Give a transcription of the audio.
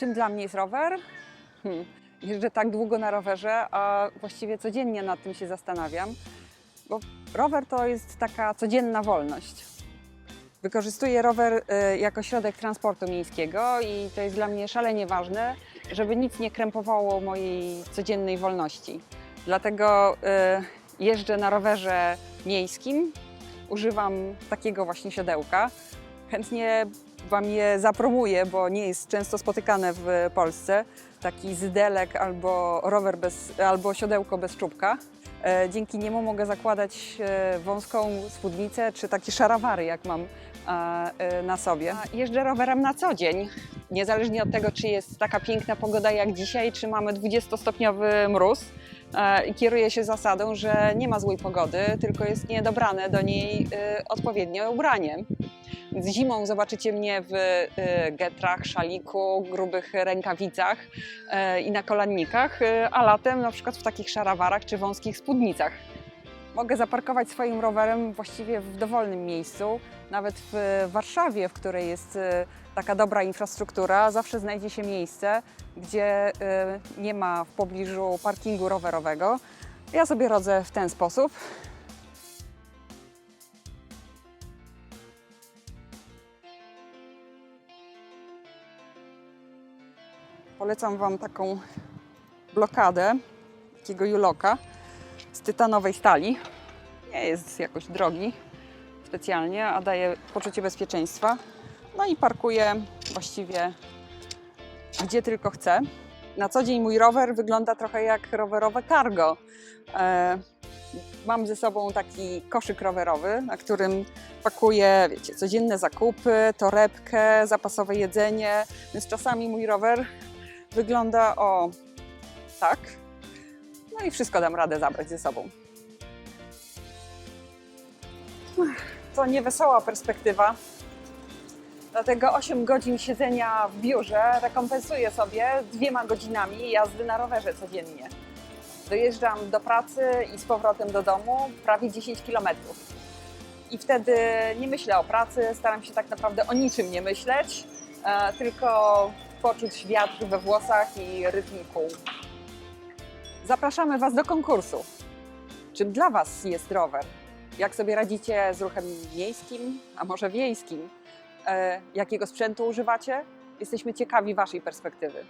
Czym dla mnie jest rower? Hmm. Jeżdżę tak długo na rowerze, a właściwie codziennie nad tym się zastanawiam, bo rower to jest taka codzienna wolność. Wykorzystuję rower y, jako środek transportu miejskiego i to jest dla mnie szalenie ważne, żeby nic nie krępowało mojej codziennej wolności. Dlatego y, jeżdżę na rowerze miejskim, używam takiego właśnie siodełka. Chętnie Wam je zapromuję, bo nie jest często spotykane w Polsce. Taki zydelek albo rower bez, albo siodełko bez czubka. E, Dzięki niemu mogę zakładać e, wąską spódnicę czy takie szarawary, jak mam na sobie. Jeżdżę rowerem na co dzień, niezależnie od tego, czy jest taka piękna pogoda jak dzisiaj, czy mamy 20-stopniowy mróz. Kieruję się zasadą, że nie ma złej pogody, tylko jest niedobrane do niej e, odpowiednie ubranie. Zimą zobaczycie mnie w e, getrach, szaliku, grubych rękawicach i na kolannikach, a latem na przykład w takich szarawarach czy wąskich spódnicach. Mogę zaparkować swoim rowerem właściwie w dowolnym miejscu. Nawet w Warszawie, w której jest e, taka dobra infrastruktura, zawsze znajdzie się miejsce, gdzie e, nie ma w pobliżu parkingu rowerowego. Ja sobie rodzę w ten sposób. Polecam Wam taką blokadę, takiego juloka z tytanowej stali. Nie jest jakoś drogi specjalnie, a daje poczucie bezpieczeństwa. No i parkuję właściwie gdzie tylko chcę. Na co dzień mój rower wygląda trochę jak rowerowe cargo. E, mam ze sobą taki koszyk rowerowy, na którym pakuję, wiecie, codzienne zakupy, torebkę, zapasowe jedzenie, więc czasami mój rower wygląda o tak. No i wszystko dam radę zabrać ze sobą. To niewesoła perspektywa. Dlatego 8 godzin siedzenia w biurze rekompensuję sobie dwiema godzinami jazdy na rowerze codziennie. Dojeżdżam do pracy i z powrotem do domu prawie 10 kilometrów. I wtedy nie myślę o pracy, staram się tak naprawdę o niczym nie myśleć, e, tylko poczuć wiatr we włosach i rytm kół. Zapraszamy Was do konkursu. Czym dla Was jest rower? Jak sobie radzicie z ruchem miejskim, a może wiejskim? E, jakiego sprzętu używacie? Jesteśmy ciekawi Waszej perspektywy.